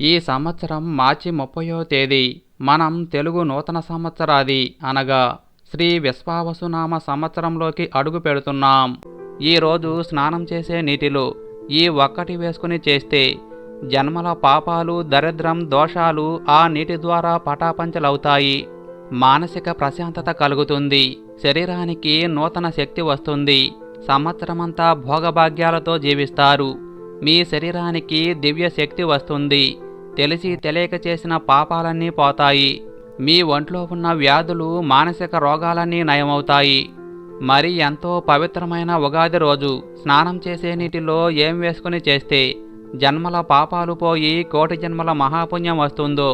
ఈ సంవత్సరం మార్చి ముప్పయో తేదీ. మనం తెలుగు నూతన సంవత్సరాది అనగా శ్రీ విశ్వావసునామ సంవత్సరంలోకి అడుగు పెడుతున్నాం. ఈరోజు స్నానం చేసే నీటిలో ఈ ఒక్కటి వేసుకుని చేస్తే జన్మల పాపాలు దరిద్రం దోషాలు ఆ నీటి ద్వారా పటాపంచలవుతాయి. మానసిక ప్రశాంతత కలుగుతుంది. శరీరానికి నూతన శక్తి వస్తుంది. సంవత్సరమంతా భోగభాగ్యాలతో జీవిస్తారు. మీ శరీరానికి దివ్య శక్తి వస్తుంది. తెలిసి తెలియక చేసిన పాపాలన్నీ పోతాయి. మీ ఒంట్లో ఉన్న వ్యాధులు మానసిక రోగాలన్నీ నయమవుతాయి. మరి ఎంతో పవిత్రమైన ఉగాది రోజు స్నానం చేసే నీటిలో ఏం వేసుకుని చేస్తే జన్మల పాపాలు పోయి కోటి జన్మల మహాపుణ్యం వస్తుందో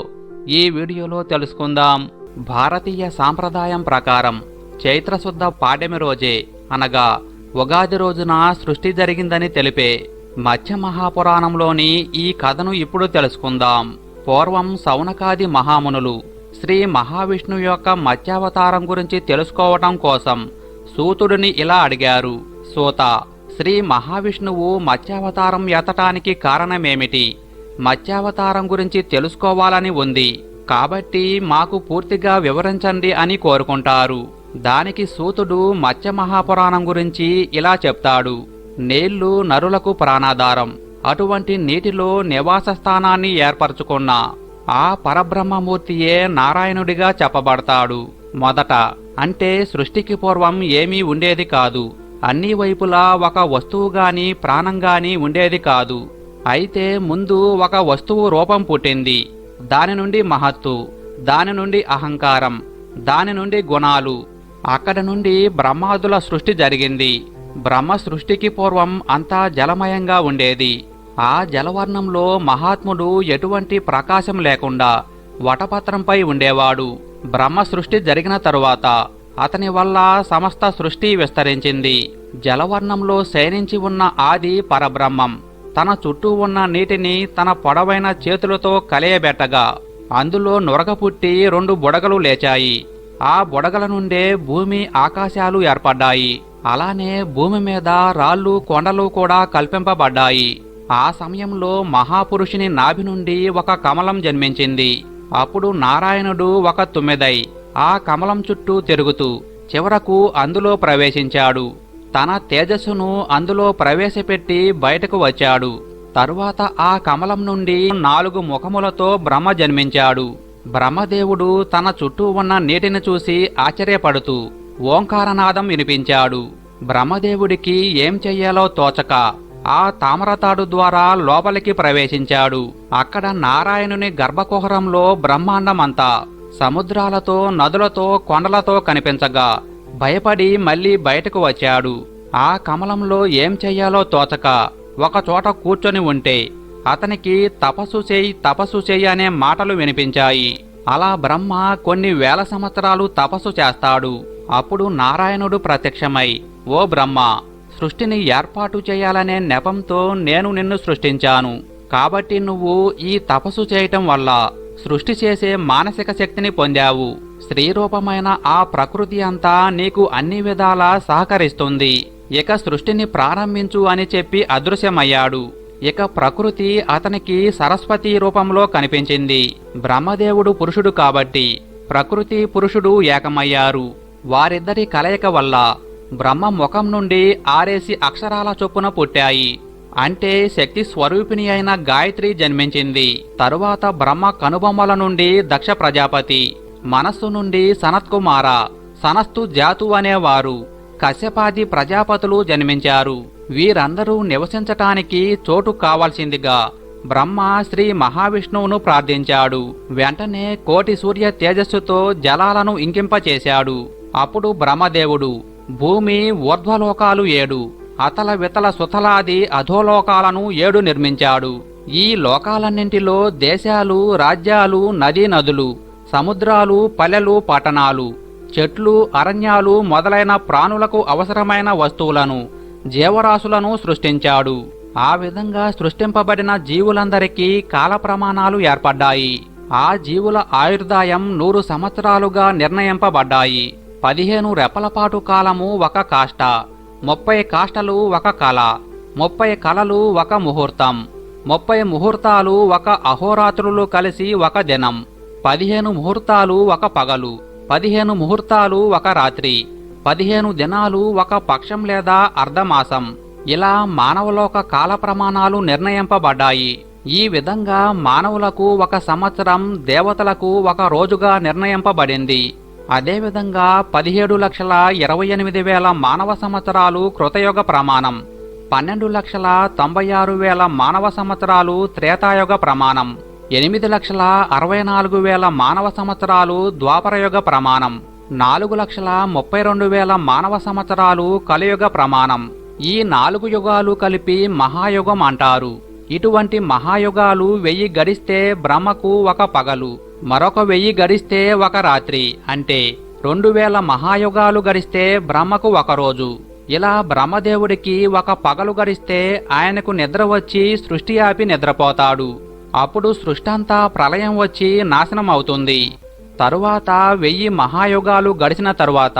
ఈ వీడియోలో తెలుసుకుందాం. భారతీయ సాంప్రదాయం ప్రకారం చైత్రశుద్ధ పాడ్యమి రోజే అనగా ఉగాది రోజున సృష్టి జరిగిందని తెలిపే మత్స్య మహాపురాణంలోని ఈ కథను ఇప్పుడు తెలుసుకుందాం. పూర్వం సౌనకాది మహామునులు శ్రీ మహావిష్ణువు యొక్క మత్స్యావతారం గురించి తెలుసుకోవటం కోసం సూతుడిని ఇలా అడిగారు. సూత శ్రీ మహావిష్ణువు మత్స్యావతారం ఎత్తటానికి కారణమేమిటి? మత్స్యావతారం గురించి తెలుసుకోవాలని ఉంది. కాబట్టి మాకు పూర్తిగా వివరించండి అని కోరుకుంటారు. దానికి సూతుడు మత్స్య మహాపురాణం గురించి ఇలా చెప్తాడు. నీళ్ళు నరులకు ప్రాణాధారం. అటువంటి నీటిలో నివాస స్థానాన్ని ఏర్పరచుకున్న ఆ పరబ్రహ్మమూర్తియే నారాయణుడిగా చెప్పబడతాడు. మొదట అంటే సృష్టికి పూర్వం ఏమీ ఉండేది కాదు. అన్ని వైపులా ఒక వస్తువు ప్రాణంగాని ఉండేది కాదు. అయితే ముందు ఒక వస్తువు రూపం పుట్టింది. దాని నుండి మహత్తు దాని నుండి అహంకారం దాని నుండి గుణాలు అక్కడ నుండి బ్రహ్మాదుల సృష్టి జరిగింది. బ్రహ్మ సృష్టికి పూర్వం అంతా జలమయంగా ఉండేది. ఆ జలవర్ణంలో మహాత్ముడు ఎటువంటి ప్రకాశం లేకుండా వటపత్రంపై ఉండేవాడు. బ్రహ్మ సృష్టి జరిగిన తరువాత అతని వల్ల సమస్త సృష్టి విస్తరించింది. జలవర్ణంలో శయనించి ఉన్న ఆది పరబ్రహ్మం తన చుట్టూ ఉన్న నీటిని తన పొడవైన చేతులతో కలయబెట్టగా అందులో నురగ పుట్టి రెండు బుడగలు లేచాయి. ఆ బుడగల నుండే భూమి ఆకాశాలు ఏర్పడ్డాయి. అలానే భూమి మీద రాళ్ళు కొండలు కూడా కల్పింపబడ్డాయి. ఆ సమయంలో మహాపురుషుని నాభి నుండి ఒక కమలం జన్మించింది. అప్పుడు నారాయణుడు ఒక తుమ్మెదై ఆ కమలం చుట్టూ తిరుగుతూ చివరకు అందులో ప్రవేశించాడు. తన తేజస్సును అందులో ప్రవేశపెట్టి బయటకు వచ్చాడు. తరువాత ఆ కమలం నుండి నాలుగు ముఖములతో బ్రహ్మ జన్మించాడు. బ్రహ్మదేవుడు తన చుట్టూ ఉన్న నీటిని చూసి ఆశ్చర్యపడుతూ ఓంకారనాదం వినిపించాడు. బ్రహ్మదేవుడికి ఏం చెయ్యాలో తోచక ఆ తామరతాడు ద్వారా లోపలికి ప్రవేశించాడు. అక్కడ నారాయణుని గర్భకుహరంలో బ్రహ్మాండమంతా సముద్రాలతో నదులతో కొండలతో కనిపించగా భయపడి మళ్ళీ బయటకు వచ్చాడు. ఆ కమలంలో ఏం చెయ్యాలో తోచక ఒకచోట కూర్చొని ఉంటే అతనికి తపస్సు చేయి తపస్సు చేయి అనే మాటలు వినిపించాయి. అలా బ్రహ్మ కొన్ని వేల సంవత్సరాలు తపస్సు చేస్తాడు. అప్పుడు నారాయణుడు ప్రత్యక్షమై ఓ బ్రహ్మ సృష్టిని ఏర్పాటు చేయాలనే నెపంతో నేను నిన్ను సృష్టించాను. కాబట్టి నువ్వు ఈ తపస్సు చేయటం వల్ల సృష్టి చేసే మానసిక శక్తిని పొందావు. స్త్రీరూపమైన ఆ ప్రకృతి అంతా నీకు అన్ని విధాలా సహకరిస్తుంది. ఇక సృష్టిని ప్రారంభించు అని చెప్పి అదృశ్యమయ్యాడు. ఇక ప్రకృతి అతనికి సరస్వతి రూపంలో కనిపించింది. బ్రహ్మదేవుడు పురుషుడు కాబట్టి ప్రకృతి పురుషుడు ఏకమయ్యారు. వారిద్దరి కలయిక వల్ల బ్రహ్మ ముఖం నుండి ఆరేసి అక్షరాల చొప్పున పుట్టాయి. అంటే శక్తి స్వరూపిణి అయిన గాయత్రి జన్మించింది. తరువాత బ్రహ్మ కనుబొమ్మల నుండి దక్ష ప్రజాపతి మనస్సు నుండి సనత్కుమార సనస్తు జాతు అనేవారు కశ్యపాది ప్రజాపతులు జన్మించారు. వీరందరూ నివసించటానికి చోటు కావాల్సిందిగా బ్రహ్మ శ్రీ మహావిష్ణువును ప్రార్థించాడు. వెంటనే కోటి సూర్య తేజస్సుతో జలాలను ఇంకింపచేశాడు. అప్పుడు బ్రహ్మదేవుడు భూమి ఊర్ధ్వలోకాలు ఏడు అతల వితల సుతలాది అధోలోకాలను ఏడు నిర్మించాడు. ఈ లోకాలన్నింటిలో దేశాలు రాజ్యాలు నదీ నదులు సముద్రాలు పల్లెలు పట్టణాలు చెట్లు అరణ్యాలు మొదలైన ప్రాణులకు అవసరమైన వస్తువులను జీవరాశులను సృష్టించాడు. ఆ విధంగా సృష్టింపబడిన జీవులందరికీ కాల ప్రమాణాలు ఏర్పడ్డాయి. ఆ జీవుల ఆయుర్దాయం నూరు సంవత్సరాలుగా నిర్ణయింపబడ్డాయి. పదిహేను రెప్పలపాటు కాలము ఒక కాష్ట ముప్పై కాష్టలు ఒక కళ ముప్పై కళలు ఒక ముహూర్తం ముప్పై ముహూర్తాలు ఒక అహోరాత్రులు కలిసి ఒక దినం పదిహేను ముహూర్తాలు ఒక పగలు పదిహేను ముహూర్తాలు ఒక రాత్రి పదిహేను దినాలు ఒక పక్షం లేదా అర్ధమాసం. ఇలా మానవులోక కాల ప్రమాణాలు నిర్ణయింపబడ్డాయి. ఈ విధంగా మానవులకు ఒక సంవత్సరం దేవతలకు ఒక రోజుగా నిర్ణయింపబడింది. అదేవిధంగా పదిహేడు లక్షల ఇరవై ఎనిమిది వేల మానవ సంవత్సరాలు కృతయుగ ప్రమాణం పన్నెండు లక్షల తొంభై ఆరు వేల మానవ సంవత్సరాలు త్రేతాయుగ ప్రమాణం ఎనిమిది లక్షల అరవై నాలుగు వేల మానవ సంవత్సరాలు ద్వాపరయుగ ప్రమాణం నాలుగు లక్షల ముప్పై రెండు వేల మానవ సంవత్సరాలు కలియుగ ప్రమాణం. ఈ నాలుగు యుగాలు కలిపి మహాయుగం అంటారు. ఇటువంటి మహాయుగాలు వెయ్యి గడిస్తే బ్రహ్మకు ఒక పగలు. మరొక వెయ్యి గడిస్తే ఒక రాత్రి అంటే రెండు వేల మహాయుగాలు గడిస్తే బ్రహ్మకు ఒక రోజు. ఇలా బ్రహ్మదేవుడికి ఒక పగలు గడిస్తే ఆయనకు నిద్ర వచ్చి సృష్టి ఆపి నిద్రపోతాడు. అప్పుడు సృష్టంతా ప్రళయం వచ్చి నాశనం అవుతుంది తరువాత వెయ్యి మహాయుగాలు గడిచిన తరువాత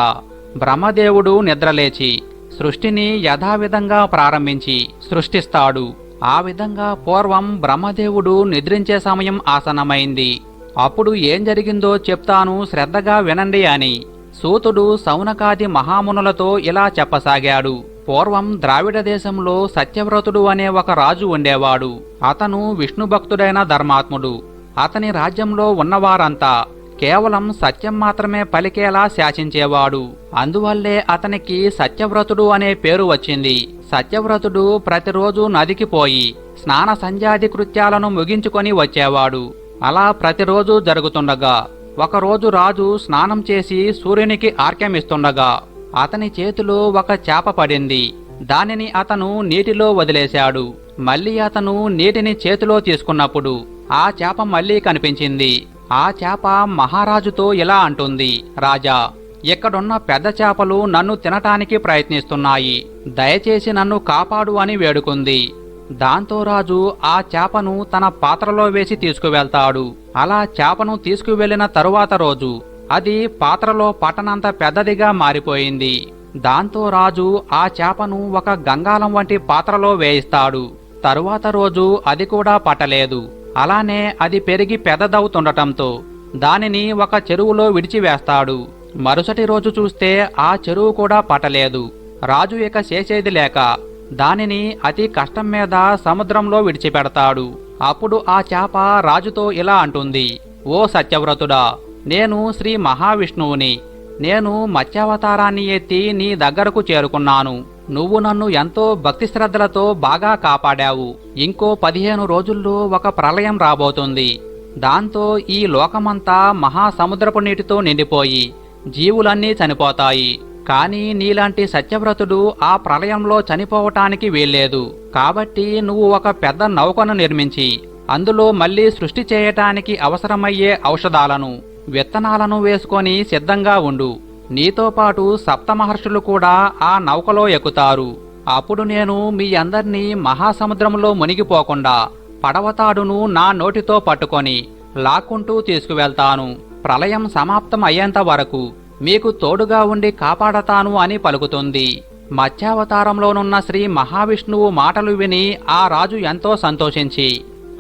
బ్రహ్మదేవుడు నిద్రలేచి సృష్టిని యథావిధంగా ప్రారంభించి సృష్టిస్తాడు. ఆ విధంగా పూర్వం బ్రహ్మదేవుడు నిద్రించే సమయం ఆసనమైంది అప్పుడు ఏం జరిగిందో చెప్తాను శ్రద్ధగా వినండి అని. సూతుడు సౌనకాది మహామునులతో ఇలా చెప్పసాగాడు. పూర్వం ద్రావిడ దేశంలో సత్యవ్రతుడు అనే ఒక రాజు ఉండేవాడు. అతను విష్ణుభక్తుడైన ధర్మాత్ముడు. అతని రాజ్యంలో ఉన్నవారంతా కేవలం సత్యం మాత్రమే పలికేలా శాసించేవాడు. అందువల్లే అతనికి సత్యవ్రతుడు అనే పేరు వచ్చింది. సత్యవ్రతుడు ప్రతిరోజు నదికి పోయి స్నాన సంధ్యాది కృత్యాలను ముగించుకొని వచ్చేవాడు. అలా ప్రతిరోజు జరుగుతుండగా ఒకరోజు రాజు స్నానం చేసి సూర్యునికి ఆర్కెమిస్తుండగా అతని చేతిలో ఒక చేప పడింది. దానిని అతను నీటిలో వదిలేశాడు. మళ్ళీ అతను నీటిని చేతిలో తీసుకున్నప్పుడు ఆ చేప మళ్ళీ కనిపించింది. ఆ చేప మహారాజుతో ఇలా అంటుంది రాజా ఇక్కడున్న పెద్ద చేపలు నన్ను తినటానికి ప్రయత్నిస్తున్నాయి. దయచేసి నన్ను కాపాడు అని వేడుకుంది. దాంతో రాజు ఆ చేపను తన పాత్రలో వేసి తీసుకువెళ్తాడు. అలా చేపను తీసుకువెళ్ళిన తరువాత రోజు అది పాత్రలో పట్టనంత పెద్దదిగా మారిపోయింది. దాంతో రాజు ఆ చేపను ఒక గంగాలం వంటి పాత్రలో వేయిస్తాడు. తరువాత రోజు అది కూడా పట్టలేదు. అలానే అది పెరిగి పెద్దదవుతుండటంతో దానిని ఒక చెరువులో విడిచివేస్తాడు. మరుసటి రోజు చూస్తే ఆ చెరువు కూడా పట్టలేదు. రాజు ఇక చేసేది లేక దానిని అతి కష్టం మీద సముద్రంలో విడిచిపెడతాడు. అప్పుడు ఆ చేప రాజుతో ఇలా అంటుంది ఓ సత్యవ్రతుడా నేను శ్రీ మహావిష్ణువుని. నేను మత్స్యావతారాన్ని ఎత్తి నీ దగ్గరకు చేరుకున్నాను. నువ్వు నన్ను ఎంతో భక్తి శ్రద్ధలతో బాగా కాపాడావు. ఇంకో పదిహేను రోజుల్లో ఒక ప్రళయం రాబోతుంది. దాంతో ఈ లోకమంతా మహాసముద్రపు నీటితో నిండిపోయి జీవులన్నీ చనిపోతాయి. కానీ నీలాంటి సత్యవ్రతుడు ఆ ప్రళయంలో చనిపోవటానికి వీల్లేదు. కాబట్టి నువ్వు ఒక పెద్ద నౌకను నిర్మించి అందులో మళ్ళీ సృష్టి చేయటానికి అవసరమయ్యే ఔషధాలను విత్తనాలను వేసుకొని సిద్ధంగా ఉండు. నీతో పాటు సప్తమహర్షులు కూడా ఆ నౌకలో ఎక్కుతారు. అప్పుడు నేను మీ అందర్నీ మహాసముద్రంలో మునిగిపోకుండా పడవతాడును నా నోటితో పట్టుకొని లాక్కుంటూ తీసుకువెళ్తాను. ప్రళయం సమాప్తం అయ్యేంత వరకు మీకు తోడుగా ఉండి కాపాడతాను అని పలుకుతుంది. మత్స్యావతారంలోనున్న శ్రీ మహావిష్ణువు మాటలు విని ఆ రాజు ఎంతో సంతోషించి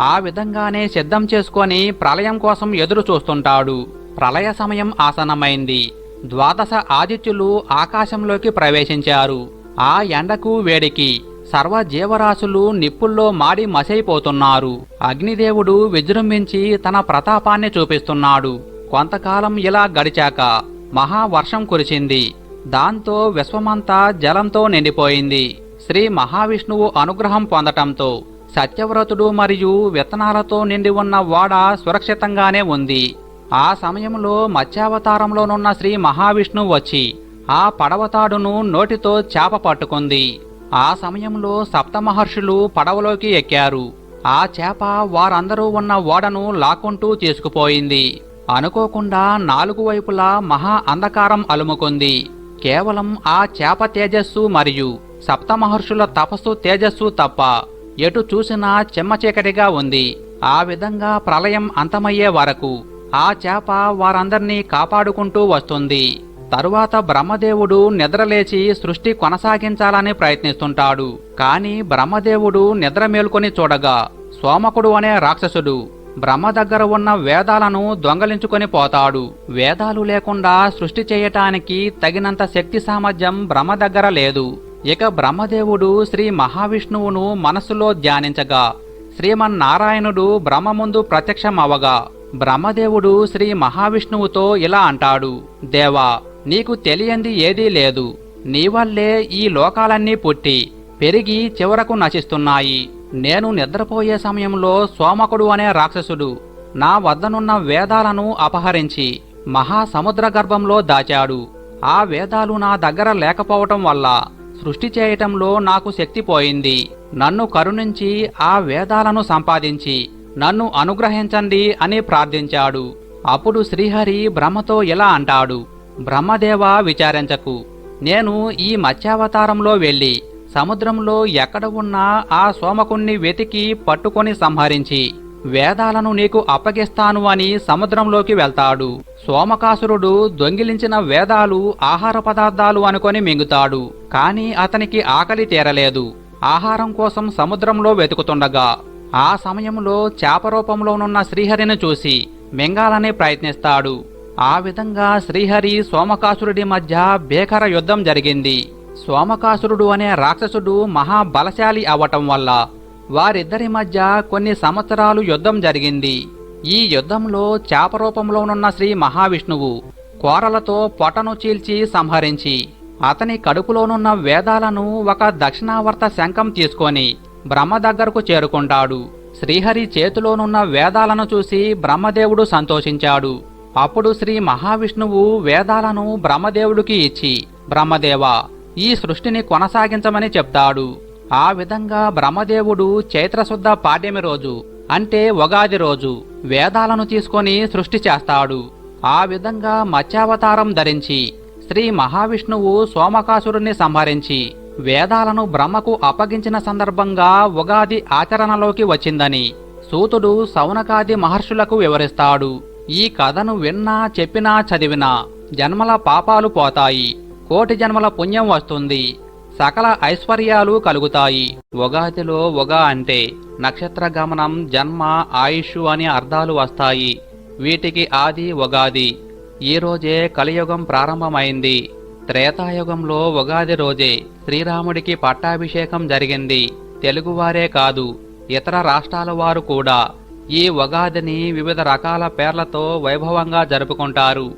ఆ విధంగానే సిద్ధం చేసుకొని ప్రళయం కోసం ఎదురు చూస్తుంటాడు. ప్రళయ సమయం ఆసనమైంది ద్వాదశ ఆదిత్యులు ఆకాశంలోకి ప్రవేశించారు. ఆ ఎండకు వేడికి సర్వ జీవరాశులు నిప్పుల్లో మాడి మసైపోతున్నారు. అగ్నిదేవుడు విజృంభించి తన ప్రతాపాన్ని చూపిస్తున్నాడు. కొంతకాలం ఇలా గడిచాక మహావర్షం కురిచింది. దాంతో విశ్వమంతా జలంతో నిండిపోయింది. శ్రీ మహావిష్ణువు అనుగ్రహం పొందటంతో సత్యవ్రతుడు మరియు విత్తనాలతో నిండి ఉన్న ఓడ సురక్షితంగానే ఉంది. ఆ సమయంలో మత్స్యావతారంలోనున్న శ్రీ మహావిష్ణువు వచ్చి ఆ పడవతాడును నోటితో చేప పట్టుకుంది. ఆ సమయంలో సప్తమహర్షులు పడవలోకి ఎక్కారు. ఆ చేప వారందరూ ఉన్న ఓడను లాక్కుంటూ తీసుకుపోయింది. అనుకోకుండా నాలుగు వైపులా మహా అంధకారం అలుముకుంది. కేవలం ఆ చేప తేజస్సు మరియు సప్తమహర్షుల తపస్సు తేజస్సు తప్ప ఎటు చూసినా చెమ్మచీకటిగా ఉంది. ఆ విధంగా ప్రళయం అంతమయ్యే వరకు ఆ చేప వారందర్నీ కాపాడుకుంటూ వస్తుంది. తరువాత బ్రహ్మదేవుడు నిద్రలేచి సృష్టి కొనసాగించాలని ప్రయత్నిస్తుంటాడు. కాని బ్రహ్మదేవుడు నిద్ర మేల్కొని చూడగా సోమకుడు అనే రాక్షసుడు బ్రహ్మ దగ్గర ఉన్న వేదాలను దొంగలించుకొని పోతాడు. వేదాలు లేకుండా సృష్టి చేయటానికి తగినంత శక్తి సామర్థ్యం బ్రహ్మ దగ్గర లేదు. ఇక బ్రహ్మదేవుడు శ్రీ మహావిష్ణువును మనస్సులో ధ్యానించగా శ్రీమన్నారాయణుడు బ్రహ్మ ముందు ప్రత్యక్షమవగా బ్రహ్మదేవుడు శ్రీ మహావిష్ణువుతో ఇలా అంటాడు దేవా నీకు తెలియంది ఏదీ లేదు. నీ వల్లే ఈ లోకాలన్నీ పుట్టి పెరిగి చివరకు నశిస్తున్నాయి. నేను నిద్రపోయే సమయంలో సోమకుడు అనే రాక్షసుడు నా వద్దనున్న వేదాలను అపహరించి మహాసముద్ర గర్భంలో దాచాడు. ఆ వేదాలు నా దగ్గర లేకపోవటం వల్ల సృష్టి చేయటంలో నాకు శక్తి పోయింది. నన్ను కరుణించి ఆ వేదాలను సంపాదించి నన్ను అనుగ్రహించండి అని ప్రార్థించాడు. అప్పుడు శ్రీహరి బ్రహ్మతో ఇలా అంటాడు బ్రహ్మదేవ విచారించకు. నేను ఈ మత్స్యావతారంలో వెళ్ళి సముద్రంలో ఎక్కడ ఉన్నా ఆ సోమకుణ్ణి వెతికి పట్టుకొని సంహరించి వేదాలను నీకు అప్పగిస్తాను అని సముద్రంలోకి వెళ్తాడు. సోమకాసురుడు దొంగిలించిన వేదాలు ఆహార పదార్థాలు అనుకొని మింగుతాడు కాని అతనికి ఆకలి తీరలేదు. ఆహారం కోసం సముద్రంలో వెతుకుతుండగా ఆ సమయంలో చేప రూపంలోనున్న శ్రీహరిని చూసి మింగాలని ప్రయత్నిస్తాడు. ఆ విధంగా శ్రీహరి సోమకాసురుడి మధ్య భీకర యుద్ధం జరిగింది. సోమకాసురుడు అనే రాక్షసుడు మహాబలశాలి అవటం వల్ల వారిద్దరి మధ్య కొన్ని సంవత్సరాలు యుద్ధం జరిగింది. ఈ యుద్ధంలో చేప రూపంలోనున్న శ్రీ మహావిష్ణువు కోరలతో పొటను చీల్చి సంహరించి అతని కడుపులోనున్న వేదాలను ఒక దక్షిణావర్త శంఖం తీసుకొని బ్రహ్మ దగ్గరకు చేరుకుంటాడు. శ్రీహరి చేతిలోనున్న వేదాలను చూసి బ్రహ్మదేవుడు సంతోషించాడు. అప్పుడు శ్రీ మహావిష్ణువు వేదాలను బ్రహ్మదేవుడికి ఇచ్చి బ్రహ్మదేవా ఈ సృష్టిని కొనసాగించమని చెప్తాడు. ఆ విధంగా బ్రహ్మదేవుడు చైత్రశుద్ధ పాడ్యమి రోజు అంటే ఉగాది రోజు వేదాలను తీసుకొని సృష్టి చేస్తాడు. ఆ విధంగా మత్స్యావతారం ధరించి శ్రీ మహావిష్ణువు సోమకాసురుణ్ణి సంహరించి వేదాలను బ్రహ్మకు అప్పగించిన సందర్భంగా ఉగాది ఆచరణలోకి వచ్చిందని సూతుడు సౌనకాది మహర్షులకు వివరిస్తాడు. ఈ కథను విన్నా చెప్పినా చదివినా జన్మల పాపాలు పోతాయి. కోటి జన్మల పుణ్యం వస్తుంది. సకల ఐశ్వర్యాలు కలుగుతాయి. ఉగాదిలో ఉగా అంటే నక్షత్ర గమనం జన్మ ఆయుష్ అనే అర్థాలు వస్తాయి. వీటికి ఆది ఉగాది ఈ రోజే కలియుగం ప్రారంభమైంది. త్రేతాయుగంలో ఉగాది రోజే శ్రీరాముడికి పట్టాభిషేకం జరిగింది. తెలుగువారే కాదు ఇతర రాష్ట్రాల వారు కూడా ఈ ఉగాదిని వివిధ రకాల పేర్లతో వైభవంగా జరుపుకుంటారు.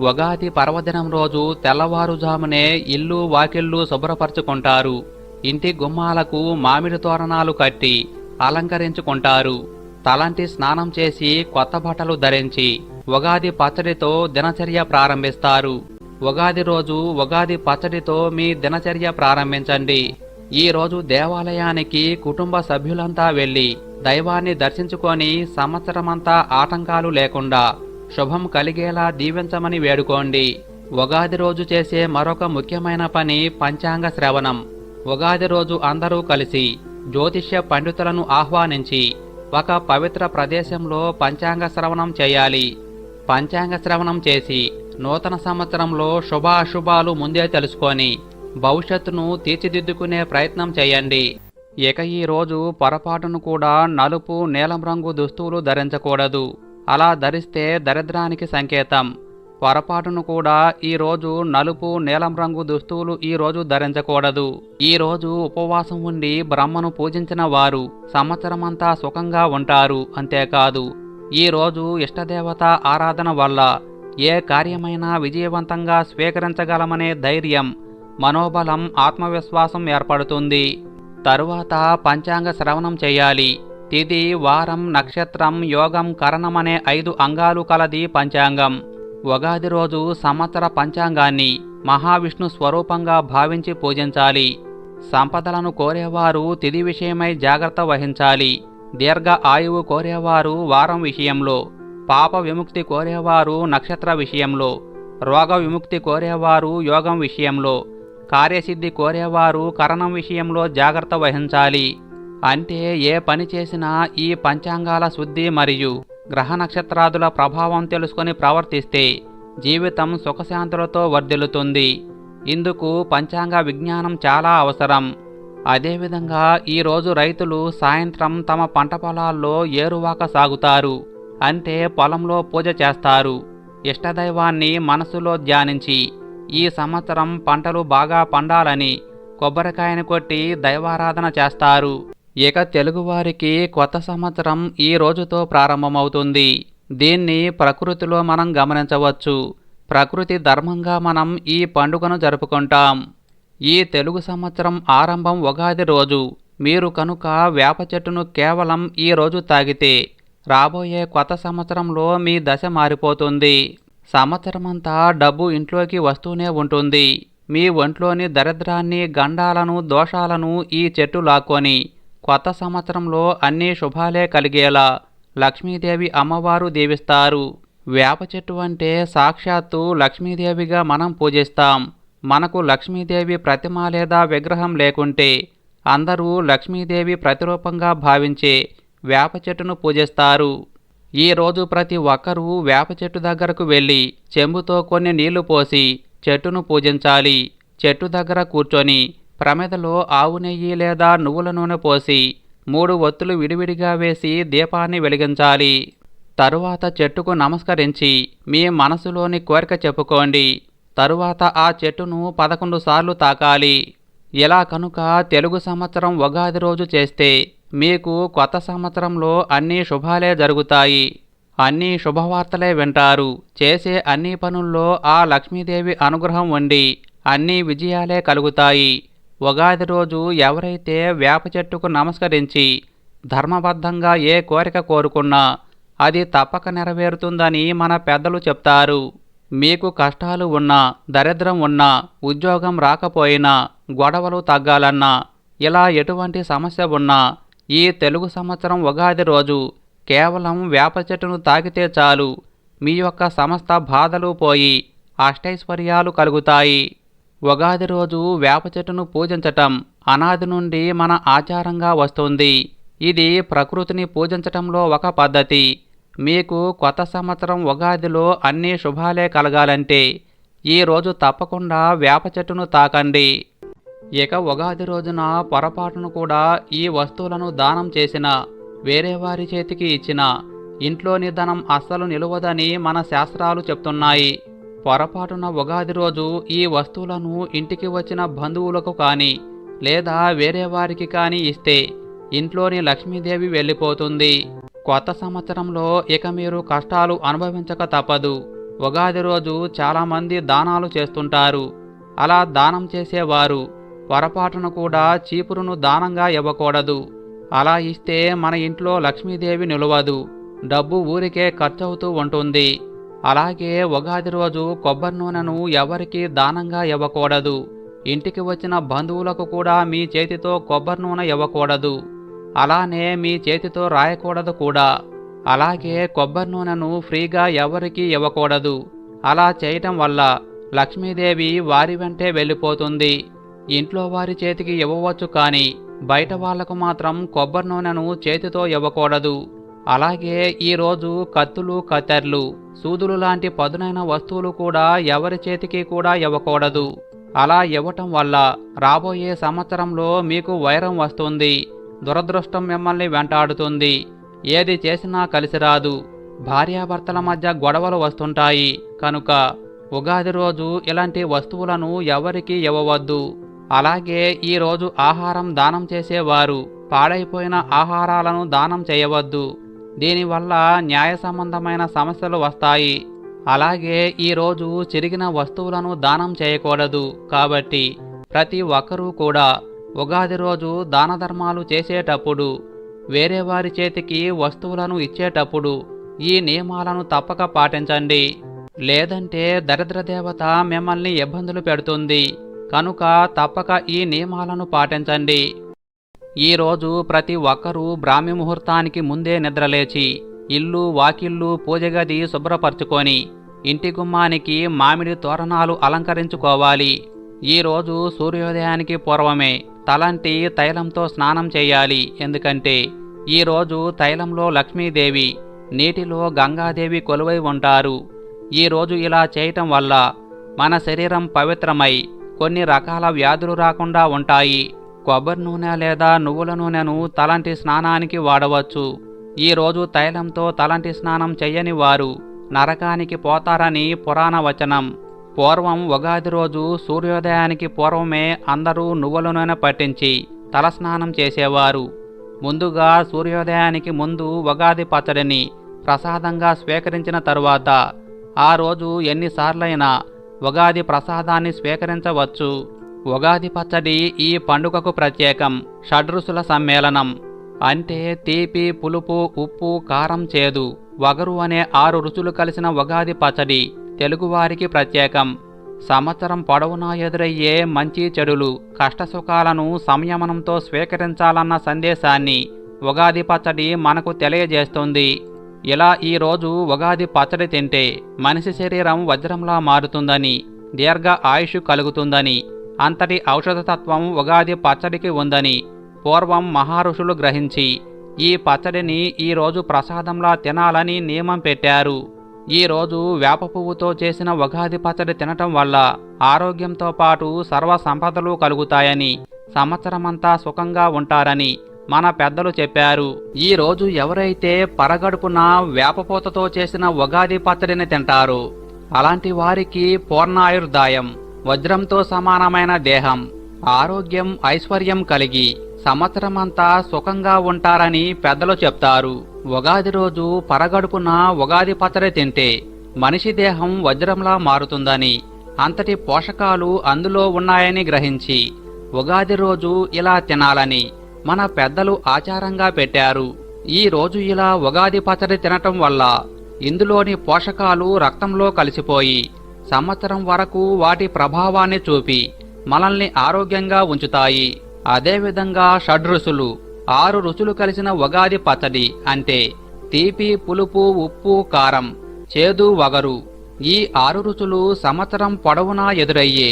ఉగాది పర్వదినం రోజు తెల్లవారుజామునే ఇల్లు వాకిళ్ళు శుభ్రపరచుకుంటారు. ఇంటి గుమ్మాలకు మామిడి తోరణాలు కట్టి అలంకరించుకుంటారు. తలంటి స్నానం చేసి కొత్త బట్టలు ధరించి ఉగాది పచ్చడితో దినచర్య ప్రారంభిస్తారు. ఉగాది రోజు ఉగాది పచ్చడితో మీ దినచర్య ప్రారంభించండి. ఈ రోజు దేవాలయానికి కుటుంబ సభ్యులంతా వెళ్ళి దైవాన్ని దర్శించుకొని సంవత్సరమంతా ఆటంకాలు లేకుండా శుభం కలిగేలా దీవించమని వేడుకోండి. ఉగాది రోజు చేసే మరొక ముఖ్యమైన పని పంచాంగ శ్రవణం. ఉగాది రోజు అందరూ కలిసి జ్యోతిష్య పండితులను ఆహ్వానించి ఒక పవిత్ర ప్రదేశంలో పంచాంగ శ్రవణం చేయాలి. పంచాంగ శ్రవణం చేసి నూతన సంవత్సరంలో శుభాశుభాలు ముందే తెలుసుకొని భవిష్యత్తును తీర్చిదిద్దుకునే ప్రయత్నం చేయండి. ఇక ఈ రోజు పొరపాటును కూడా నలుపు నీలం రంగు దుస్తువులు ధరించకూడదు. అలా ధరిస్తే దరిద్రానికి సంకేతం. పొరపాటును కూడా ఈరోజు నలుపు నీలం రంగు దుస్తువులు ఈరోజు ధరించకూడదు. ఈరోజు ఉపవాసం ఉండి బ్రహ్మను పూజించిన వారు సంవత్సరమంతా సుఖంగా ఉంటారు అంతేకాదు. ఈ రోజు ఇష్టదేవత ఆరాధన వల్ల ఏ కార్యమైనా విజయవంతంగా స్వీకరించగలమనే ధైర్యం మనోబలం ఆత్మవిశ్వాసం ఏర్పడుతుంది. తరువాత పంచాంగ శ్రవణం చేయాలి. తిది వారం నక్షత్రం యోగం కరణం అనే ఐదు అంగాలు కలది పంచాంగం. ఉగాది రోజు సంవత్సర పంచాంగాన్ని మహావిష్ణు స్వరూపంగా భావించి పూజించాలి. సంపదలను కోరేవారు తిది విషయమై జాగ్రత్త వహించాలి. దీర్ఘ ఆయువు కోరేవారు వారం విషయంలో పాప విముక్తి కోరేవారు నక్షత్ర విషయంలో రోగ విముక్తి కోరేవారు యోగం విషయంలో కార్యసిద్ధి కోరేవారు కరణం విషయంలో జాగ్రత్త వహించాలి. అంటే ఏ పని చేసినా ఈ పంచాంగాల శుద్ధి మరియు గ్రహ నక్షత్రాదుల ప్రభావం తెలుసుకొని ప్రవర్తిస్తే జీవితం సుఖశాంతులతో వర్ధిల్లుతుంది. ఇందుకు పంచాంగ విజ్ఞానం చాలా అవసరం. అదేవిధంగా ఈరోజు రైతులు సాయంత్రం తమ పంట పొలాల్లో ఏరువాక సాగుతారు. అంటే పొలంలో పూజ చేస్తారు. ఇష్టదైవాన్ని మనసులో ధ్యానించి ఈ సంవత్సరం పంటలు బాగా పండాలని కొబ్బరికాయను కొట్టి దైవారాధన చేస్తారు. ఇక తెలుగువారికి కొత్త సంవత్సరం ఈ రోజుతో ప్రారంభమవుతుంది. దీన్ని ప్రకృతిలో మనం గమనించవచ్చు. ప్రకృతి ధర్మంగా మనం ఈ పండుగను జరుపుకుంటాం. ఈ తెలుగు సంవత్సరం ఆరంభం ఉగాది రోజు. మీరు కనుక వేప చెట్టును కేవలం ఈ రోజు తాగితే రాబోయే కొత్త సంవత్సరంలో మీ దశ మారిపోతుంది. సంవత్సరమంతా డబ్బు ఇంట్లోకి వస్తూనే ఉంటుంది. మీ ఒంట్లోని దరిద్రాన్ని గండాలను దోషాలను ఈ చెట్టు లాక్కొని కొత్త సంవత్సరంలో అన్ని శుభాలే కలిగేలా లక్ష్మీదేవి అమ్మవారు దీవిస్తారు. వేప చెట్టు అంటే సాక్షాత్తు లక్ష్మీదేవిగా మనం పూజిస్తాం. మనకు లక్ష్మీదేవి ప్రతిమ లేదా విగ్రహం లేకుంటే అందరూ లక్ష్మీదేవి ప్రతిరూపంగా భావించే వేప చెట్టును పూజిస్తారు. ఈరోజు ప్రతి ఒక్కరూ వేప చెట్టు దగ్గరకు వెళ్ళి చెంబుతో కొన్ని నీళ్ళు పోసి చెట్టును పూజించాలి. చెట్టు దగ్గర కూర్చొని ప్రమిదలో ఆవు నెయ్యి లేదా నువ్వుల నూనె పోసి మూడు ఒత్తులు విడివిడిగా వేసి దీపాన్ని వెలిగించాలి. తరువాత చెట్టుకు నమస్కరించి మీ మనసులోని కోరిక చెప్పుకోండి. తరువాత ఆ చెట్టును పదకొండు సార్లు తాకాలి. ఇలా కనుక తెలుగు సంవత్సరం ఉగాది రోజు చేస్తే మీకు కొత్త సంవత్సరంలో అన్ని శుభాలే జరుగుతాయి. అన్ని శుభవార్తలే వింటారు. చేసే అన్ని పనుల్లో ఆ లక్ష్మీదేవి అనుగ్రహం ఉండి అన్ని విజయాలే కలుగుతాయి. ఉగాది రోజు ఎవరైతే వేప చెట్టుకు నమస్కరించి ధర్మబద్ధంగా ఏ కోరిక కోరుకున్నా అది తప్పక నెరవేరుతుందని మన పెద్దలు చెప్తారు. మీకు కష్టాలు ఉన్నా దరిద్రం ఉన్నా ఉద్యోగం రాకపోయినా గొడవలు తగ్గాలన్నా ఇలా ఎటువంటి సమస్య ఉన్నా ఈ తెలుగు సంవత్సరం ఉగాది రోజు కేవలం వేప చెట్టును తాకితే చాలు. మీ యొక్క సమస్త బాధలు పోయి అష్టైశ్వర్యాలు కలుగుతాయి. ఉగాది రోజు వేప చెట్టును పూజించటం అనాది నుండి మన ఆచారంగా వస్తుంది. ఇది ప్రకృతిని పూజించటంలో ఒక పద్ధతి. మీకు కొత్త సంవత్సరం ఉగాదిలో అన్ని శుభాలే కలగాలంటే ఈ రోజు తప్పకుండా వేప చెట్టును తాకండి. ఇక ఉగాది రోజున పొరపాటును కూడా ఈ వస్తువులను దానం చేసిన వేరే వారి చేతికి ఇచ్చిన ఇంట్లోని ధనం అస్సలు నిలువదని మన శాస్త్రాలు చెప్తున్నాయి. పొరపాటున ఉగాది రోజు ఈ వస్తువులను ఇంటికి వచ్చిన బంధువులకు కానీ లేదా వేరే వారికి కానీ ఇస్తే ఇంట్లోని లక్ష్మీదేవి వెళ్ళిపోతుంది. కొత్త సంవత్సరంలో ఇక మీరు కష్టాలు అనుభవించక తప్పదు. ఉగాది రోజు చాలామంది దానాలు చేస్తుంటారు. అలా దానం చేసేవారు. పొరపాటున కూడా చీపురును దానంగా ఇవ్వకూడదు. అలా ఇస్తే మన ఇంట్లో లక్ష్మీదేవి నిలవదు. డబ్బు ఊరికే ఖర్చవుతూ ఉంటుంది. అలాగే ఉగాది రోజు కొబ్బరి నూనెను ఎవరికి దానంగా ఇవ్వకూడదు. ఇంటికి వచ్చిన బంధువులకు కూడా మీ చేతితో కొబ్బరి నూనె ఇవ్వకూడదు. అలానే మీ చేతితో రాయకూడదు కూడా. అలాగే కొబ్బరి నూనెను ఫ్రీగా ఎవరికీ ఇవ్వకూడదు. అలా చేయటం వల్ల లక్ష్మీదేవి వారి వెంటే వెళ్ళిపోతుంది. ఇంట్లో వారి చేతికి ఇవ్వవచ్చు కానీ బయట వాళ్ళకు మాత్రం కొబ్బరి నూనెను చేతితో ఇవ్వకూడదు. అలాగే ఈరోజు కత్తులు కత్తెర్లు సూదులు లాంటి పదునైన వస్తువులు కూడా ఎవరి చేతికి కూడా ఇవ్వకూడదు. అలా ఇవ్వటం వల్ల రాబోయే సంవత్సరంలో మీకు వైరం వస్తుంది దురదృష్టం మిమ్మల్ని వెంటాడుతుంది. ఏది చేసినా కలిసి రాదు. భార్యాభర్తల మధ్య గొడవలు వస్తుంటాయి. కనుక ఉగాది రోజు ఇలాంటి వస్తువులను ఎవరికీ ఇవ్వవద్దు. అలాగే ఈరోజు ఆహారం దానం చేసేవారు పాడైపోయిన ఆహారాలను దానం చేయవద్దు. దీనివల్ల న్యాయ సంబంధమైన సమస్యలు వస్తాయి. అలాగే ఈరోజు చిరిగిన వస్తువులను దానం చేయకూడదు. కాబట్టి ప్రతి ఒక్కరూ కూడా ఉగాది రోజు దాన ధర్మాలు చేసేటప్పుడు వేరే వారి చేతికి వస్తువులను ఇచ్చేటప్పుడు ఈ నియమాలను తప్పక పాటించండి. లేదంటే దరిద్ర దేవత మిమ్మల్ని ఇబ్బందులు పెడుతుంది. కనుక తప్పక ఈ నియమాలను పాటించండి. ఈరోజు ప్రతి ఒక్కరూ బ్రాహ్మి ముహూర్తానికి ముందే నిద్రలేచి ఇల్లు వాకిళ్ళు పూజగది శుభ్రపరచుకొని ఇంటి గుమ్మానికి మామిడి తోరణాలు అలంకరించుకోవాలి. ఈరోజు సూర్యోదయానికి పూర్వమే తలంటి తైలంతో స్నానం చేయాలి. ఎందుకంటే ఈరోజు తైలంలో లక్ష్మీదేవి నీటిలో గంగాదేవి కొలువై ఉంటారు. ఈరోజు ఇలా చేయటం వల్ల మన శరీరం పవిత్రమై కొన్ని రకాల వ్యాధులు రాకుండా ఉంటాయి. కొబ్బరి నూనె లేదా నువ్వుల నూనెను తలంటి స్నానానికి వాడవచ్చు. ఈరోజు తైలంతో తలంటి స్నానం చెయ్యని వారు నరకానికి పోతారని పురాణ వచనం. పూర్వం ఉగాది రోజు సూర్యోదయానికి పూర్వమే అందరూ నువ్వుల నూనె పట్టించి తలస్నానం చేసేవారు. ముందుగా సూర్యోదయానికి ముందు ఉగాది పచ్చడిని ప్రసాదంగా స్వీకరించిన తరువాత ఆ రోజు ఎన్నిసార్లైనా ఉగాది ప్రసాదాన్ని స్వీకరించవచ్చు. ఉగాది పచ్చడి ఈ పండుగకు ప్రత్యేకం. షడ్రుసుల సమ్మేళనం. అంటే తీపి పులుపు ఉప్పు కారం చేదు. వగరు అనే ఆరు రుచులు కలిసిన ఉగాది పచ్చడి తెలుగువారికి ప్రత్యేకం. సంవత్సరం పొడవునా ఎదురయ్యే మంచి చెడులు కష్టసుఖాలను సంయమనంతో స్వీకరించాలన్న సందేశాన్ని ఉగాది పచ్చడి మనకు తెలియజేస్తుంది. ఇలా ఈరోజు ఉగాది పచ్చడి తింటే మనిషి శరీరం వజ్రంలా మారుతుందని దీర్ఘ ఆయుష్ కలుగుతుందని అంతటి ఔషధతత్వం ఉగాది పచ్చడికి ఉందని పూర్వం మహారుషులు గ్రహించి ఈ పచ్చడిని ఈరోజు ప్రసాదంలా తినాలని నియమం పెట్టారు. ఈరోజు వేప పువ్వుతో చేసిన ఉగాది పచ్చడి తినటం వల్ల ఆరోగ్యంతో పాటు సర్వ సంపదలు కలుగుతాయని సంవత్సరమంతా సుఖంగా ఉంటారని మన పెద్దలు చెప్పారు. ఈ రోజు ఎవరైతే పరగడుపున వేపపూతతో చేసిన ఉగాది పచ్చడిని తింటారో అలాంటి వారికి పూర్ణాయుర్దాయం. వజ్రంతో సమానమైన దేహం ఆరోగ్యం ఐశ్వర్యం కలిగి సంవత్సరమంతా సుఖంగా ఉంటారని పెద్దలు చెప్తారు. ఉగాది రోజు పరగడుపున ఉగాది పచ్చడి తింటే మనిషి దేహం వజ్రంలా మారుతుందని అంతటి పోషకాలు అందులో ఉన్నాయని గ్రహించి ఉగాది రోజు ఇలా తినాలని మన పెద్దలు ఆచారంగా పెట్టారు. ఈ రోజు ఇలా ఉగాది పచ్చడి తినటం వల్ల ఇందులోని పోషకాలు రక్తంలో కలిసిపోయి సంవత్సరం వరకు వాటి ప్రభావాన్ని చూపి మనల్ని ఆరోగ్యంగా ఉంచుతాయి. అదేవిధంగా షడ్రుసులు ఆరు రుచులు కలిసిన ఉగాది పచ్చడి అంటే తీపి పులుపు ఉప్పు కారం చేదు వగరు. ఈ ఆరు రుచులు సంవత్సరం పొడవునా ఎదురయ్యే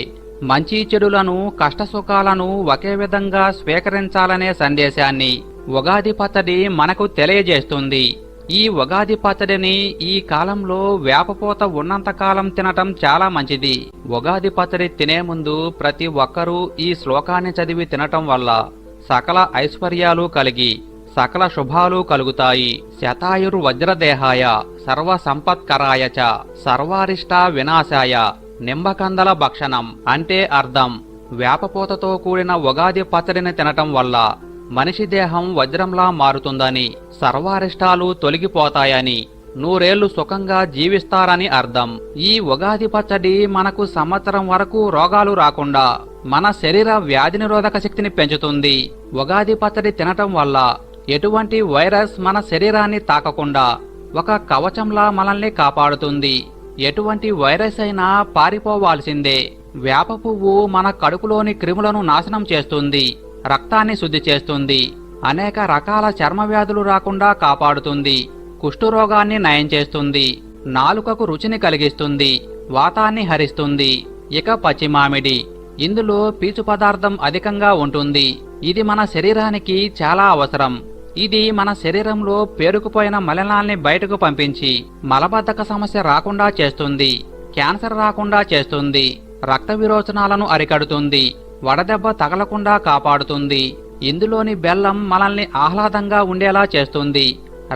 మంచి చెడులను కష్టసుఖాలను ఒకే విధంగా స్వీకరించాలనే సందేశాన్ని ఉగాది పచ్చడి మనకు తెలియజేస్తుంది. ఈ ఉగాది పచ్చడిని ఈ కాలంలో వేపపోత ఉన్నంతకాలం తినటం చాలా మంచిది. ఉగాది పచ్చడి తినే ముందు ప్రతి ఒక్కరూ ఈ శ్లోకాన్ని చదివి తినటం వల్ల సకల ఐశ్వర్యాలు కలిగి సకల శుభాలు కలుగుతాయి. శతాయుర్ వజ్రదేహాయ సర్వ సంపత్కరాయ చ సర్వారిష్ట వినాశాయ నింబకందల భక్షణం అంటే అర్థం. వేపపోతతో కూడిన ఉగాది పచ్చడిని తినటం వల్ల మనిషి దేహం వజ్రంలా మారుతుందని సర్వారిష్టాలు తొలగిపోతాయని నూరేళ్ళు సుఖంగా జీవిస్తారని అర్థం. ఈ ఉగాది పచ్చడి మనకు సంవత్సరం వరకు రోగాలు రాకుండా మన శరీర వ్యాధి నిరోధక శక్తిని పెంచుతుంది. ఉగాది పచ్చడి తినటం వల్ల ఎటువంటి వైరస్ మన శరీరాన్ని తాకకుండా ఒక కవచంలా మనల్ని కాపాడుతుంది. ఎటువంటి వైరస్ అయినా పారిపోవాల్సిందే. వేప పువ్వు మన కడుపులోని క్రిములను నాశనం చేస్తుంది. రక్తాన్ని శుద్ధి చేస్తుంది. అనేక రకాల చర్మ వ్యాధులు రాకుండా కాపాడుతుంది. కుష్ఠరోగాన్ని నయం చేస్తుంది. నాలుకకు రుచిని కలిగిస్తుంది. వాతాన్ని హరిస్తుంది. ఇక పచ్చిమామిడి. ఇందులో పీచు పదార్థం అధికంగా ఉంటుంది. ఇది మన శరీరానికి చాలా అవసరం. ఇది మన శరీరంలో పేరుకుపోయిన మలినాల్ని బయటకు పంపించి మలబద్ధక సమస్య రాకుండా చేస్తుంది. క్యాన్సర్ రాకుండా చేస్తుంది. రక్త విరోచనాలను అరికడుతుంది. వడదెబ్బ తగలకుండా కాపాడుతుంది. ఇందులోని బెల్లం మనల్ని ఆహ్లాదంగా ఉండేలా చేస్తుంది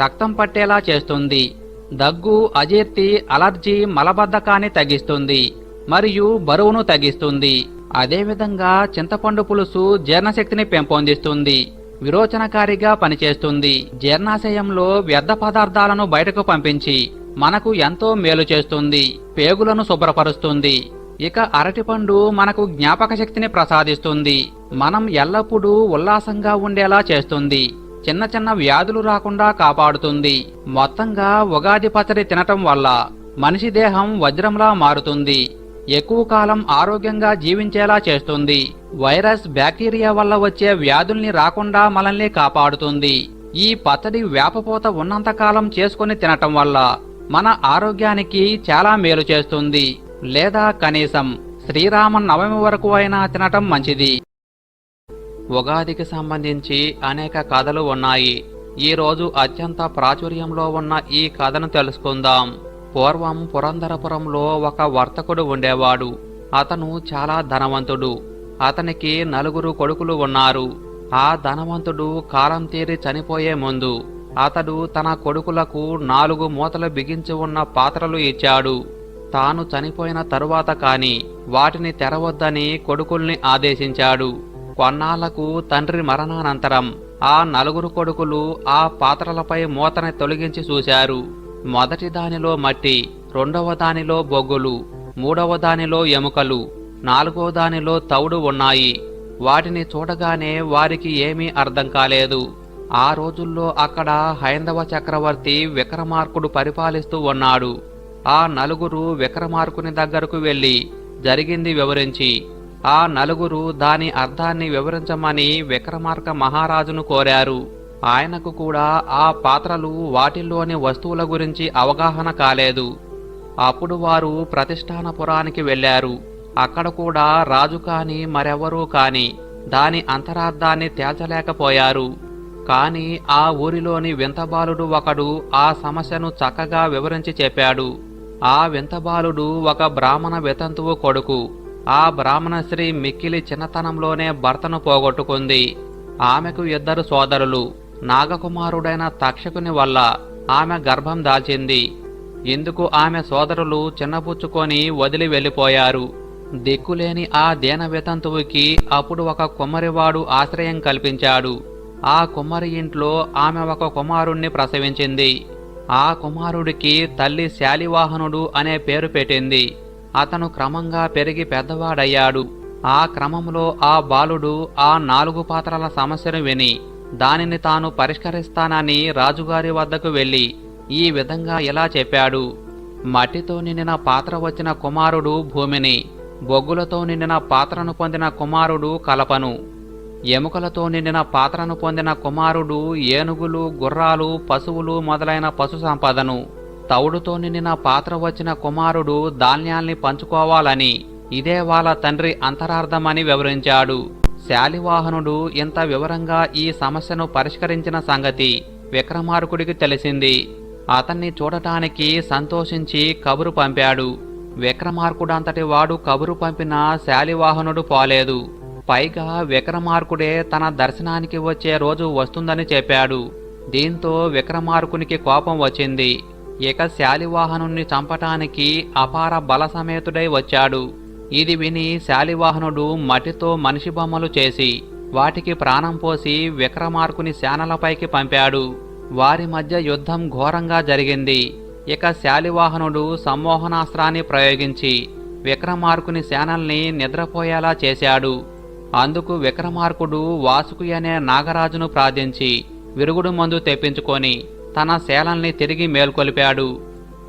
రక్తం పట్టేలా చేస్తుంది. దగ్గు అజీర్తి అలర్జీ మలబద్ధకాన్ని తగ్గిస్తుంది మరియు బరువును తగ్గిస్తుంది. అదేవిధంగా చింతపండు పులుసు జీర్ణశక్తిని పెంపొందిస్తుంది విరోచనకారిగా పనిచేస్తుంది. జీర్ణాశయంలో వ్యర్థ పదార్థాలను బయటకు పంపించి మనకు ఎంతో మేలు చేస్తుంది పేగులను శుభ్రపరుస్తుంది. ఇక అరటిపండు మనకు జ్ఞాపక శక్తిని ప్రసాదిస్తుంది. మనం ఎల్లప్పుడూ ఉల్లాసంగా ఉండేలా చేస్తుంది. చిన్న చిన్న వ్యాధులు రాకుండా కాపాడుతుంది. మొత్తంగా ఉగాది పచ్చడి తినటం వల్ల మనిషి దేహం వజ్రంలా మారుతుంది. ఎక్కువ కాలం ఆరోగ్యంగా జీవించేలా చేస్తుంది. వైరస్ బ్యాక్టీరియా వల్ల వచ్చే వ్యాధుల్ని రాకుండా మనల్ని కాపాడుతుంది. ఈ పచ్చడి వేపపోత ఉన్నంతకాలం చేసుకొని తినటం వల్ల మన ఆరోగ్యానికి చాలా మేలు చేస్తుంది. లేదా కనీసం శ్రీరామ నవమి వరకు అయినా తినటం మంచిది. ఉగాదికి సంబంధించి అనేక కథలు ఉన్నాయి. ఈరోజు అత్యంత ప్రాచుర్యంలో ఉన్న ఈ కథను తెలుసుకుందాం. పూర్వం పురంధరపురంలో ఒక వర్తకుడు ఉండేవాడు. అతను చాలా ధనవంతుడు. అతనికి నలుగురు కొడుకులు ఉన్నారు. ఆ ధనవంతుడు కాలం తీరి చనిపోయే ముందు అతడు తన కొడుకులకు నాలుగు మూతలు బిగించి ఉన్న పాత్రలు ఇచ్చాడు. తాను చనిపోయిన తరువాత కాని వాటిని తెరవద్దని కొడుకుల్ని ఆదేశించాడు. కొన్నాళ్ళకు తండ్రి మరణానంతరం ఆ నలుగురు కొడుకులు ఆ పాత్రలపై మూతని తొలగించి చూశారు. మొదటి దానిలో మట్టి రెండవ దానిలో బొగ్గులు మూడవ దానిలో ఎముకలు నాలుగవ దానిలో తౌడు ఉన్నాయి. వాటిని చూడగానే వారికి ఏమీ అర్థం కాలేదు. ఆ రోజుల్లో అక్కడ హైందవ చక్రవర్తి విక్రమార్కుడు పరిపాలిస్తూ ఉన్నాడు. ఆ నలుగురు విక్రమార్కుని దగ్గరకు వెళ్ళి జరిగింది వివరించి. ఆ నలుగురు దాని అర్థాన్ని వివరించమని విక్రమార్క మహారాజును కోరారు. ఆయనకు కూడా ఆ పాత్రలు వాటిల్లోని వస్తువుల గురించి అవగాహన కాలేదు. అప్పుడు వారు ప్రతిష్టానపురానికి వెళ్ళారు అక్కడ కూడా రాజు కాని మరెవరూ కాని దాని అంతరార్థాన్ని తేల్చలేకపోయారు. కాని ఆ ఊరిలోని వింతబాలుడు ఒకడు ఆ సమస్యను చక్కగా వివరించి చెప్పాడు. ఆ వింతబాలుడు ఒక బ్రాహ్మణ వితంతువు కొడుకు. ఆ బ్రాహ్మణ స్త్రీ మిక్కిలి చిన్నతనంలోనే భర్తను పోగొట్టుకుంది. ఆమెకు ఇద్దరు సోదరులు. నాగకుమారుడైన తక్షకుని వల్ల ఆమె గర్భం దాల్చింది. ఇందుకు ఆమె సోదరులు చిన్నపుచ్చుకొని వదిలి వెళ్ళిపోయారు. దిక్కులేని ఆ దేన వితంతువుకి అప్పుడు ఒక కుమ్మరివాడు ఆశ్రయం కల్పించాడు. ఆ కుమ్మరి ఇంట్లో ఆమె ఒక కుమారుణ్ణి ప్రసవించింది. ఆ కుమారుడికి తల్లి శాలివాహనుడు అనే పేరు పెట్టింది. అతను క్రమంగా పెరిగి పెద్దవాడయ్యాడు. ఆ క్రమంలో ఆ బాలుడు ఆ నాలుగు పాత్రల సమస్యను విని దానిని తాను పరిష్కరిస్తానని రాజుగారి వద్దకు వెళ్ళి ఈ విధంగా ఇలా చెప్పాడు. మట్టితో నిండిన పాత్ర వచ్చిన కుమారుడు భూమిని బొగ్గులతో నిండిన పాత్రను పొందిన కుమారుడు కలపను. ఎముకలతో నిండిన పాత్రను పొందిన కుమారుడు ఏనుగులు గుర్రాలు పశువులు మొదలైన పశు సంపదను. తౌడుతో నిండిన పాత్ర వచ్చిన కుమారుడు ధాన్యాల్ని పంచుకోవాలని ఇదే వాళ్ళ తండ్రి అంతరార్థమని వివరించాడు. శాలివాహనుడు ఇంత వివరంగా ఈ సమస్యను పరిష్కరించిన సంగతి విక్రమార్కుడికి తెలిసింది. అతన్ని చూడటానికి సంతోషించి కబురు పంపాడు. విక్రమార్కుడంతటి వాడు కబురు పంపినా శాలివాహనుడు పోలేదు. పైగా విక్రమార్కుడే తన దర్శనానికి వచ్చే రోజు వస్తుందని చెప్పాడు. దీంతో విక్రమార్కునికి కోపం వచ్చింది. ఇక శాలివాహనుణ్ణి చంపటానికి అపార బలసమేతుడై వచ్చాడు. ఇది విని శాలివాహనుడు మట్టితో మనిషి బొమ్మలు చేసి వాటికి ప్రాణం పోసి విక్రమార్కుని శానలపైకి పంపాడు. వారి మధ్య యుద్ధం ఘోరంగా జరిగింది. ఇక శాలివాహనుడు సమ్మోహనాస్త్రాన్ని ప్రయోగించి విక్రమార్కుని శానల్ని నిద్రపోయేలా చేశాడు. అందుకు విక్రమార్కుడు వాసుకి అనే నాగరాజును ప్రార్థించి విరుగుడు మందు తెప్పించుకొని తన శేలల్ని తిరిగి మేల్కొలిపాడు.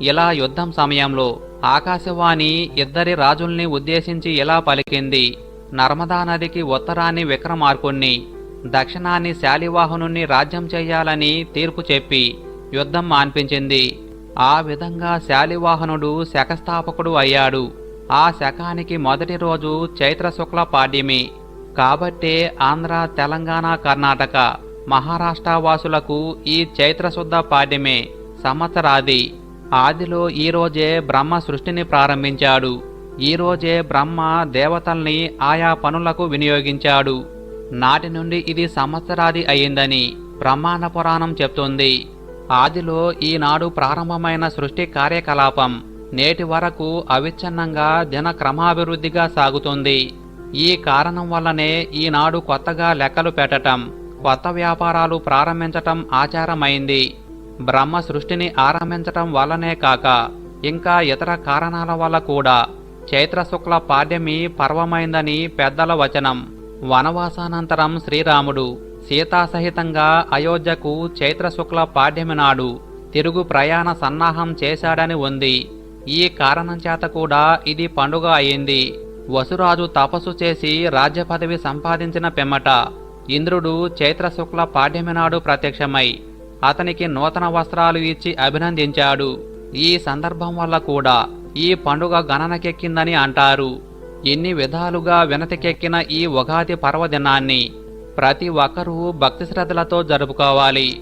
ఇలా యుద్ధం సమయంలో ఆకాశవాణి ఇద్దరి రాజుల్ని ఉద్దేశించి ఇలా పలికింది. నర్మదా నదికి ఉత్తరాన్ని విక్రమార్కుణ్ణి దక్షిణాన్ని శాలివాహనుణ్ణి రాజ్యం చెయ్యాలని తీర్పు చెప్పి యుద్ధం మాన్పించింది. ఆ విధంగా శాలివాహనుడు శకస్థాపకుడు అయ్యాడు. ఆ శకానికి మొదటి రోజు చైత్ర శుక్ల పాడ్యమి. కాబట్టే ఆంధ్ర తెలంగాణ కర్ణాటక మహారాష్ట్ర వాసులకు ఈ చైత్రశుద్ధ పాడ్యమే సంవత్సరాది ఆదిలో ఈ రోజే బ్రహ్మ సృష్టిని ప్రారంభించాడు. ఈరోజే బ్రహ్మ దేవతల్ని ఆయా పనులకు వినియోగించాడు. నాటి నుండి ఇది సంవత్సరాది అయిందని బ్రహ్మాండ పురాణం చెప్తుంది. ఆదిలో ఈనాడు ప్రారంభమైన సృష్టి కార్యకలాపం నేటి వరకు అవిచ్ఛిన్నంగా దిన క్రమాభివృద్ధిగా సాగుతుంది. ఈ కారణం వల్లనే ఈనాడు కొత్తగా లెక్కలు పెట్టటం కొత్త వ్యాపారాలు ప్రారంభించటం ఆచారమైంది. బ్రహ్మ సృష్టిని ఆరంభించటం వల్లనే కాక ఇంకా ఇతర కారణాల వల్ల కూడా చైత్రశుక్ల పాడ్యమి పర్వమైందని పెద్దల వచనం. వనవాసానంతరం శ్రీరాముడు సీతాసహితంగా అయోధ్యకు చైత్ర శుక్ల పాడ్యమి నాడు తిరుగు ప్రయాణ సన్నాహం చేశాడని ఉంది. ఈ కారణం చేత కూడా ఇది పండుగ అయింది. వసురాజు తపస్సు చేసి రాజ్య పదవి సంపాదించిన పెమ్మట ఇంద్రుడు చైత్ర శుక్ల పాడ్యమి నాడు ప్రత్యక్షమై అతనికి నూతన వస్త్రాలు ఇచ్చి అభినందించాడు. ఈ సందర్భం వల్ల కూడా ఈ పండుగ గణనకెక్కిందని అంటారు. ఎన్ని విధాలుగా వినతికెక్కిన ఈ ఉగాది పర్వదినాన్ని ప్రతి ఒక్కరూ భక్తి శ్రద్ధలతో జరుపుకోవాలి.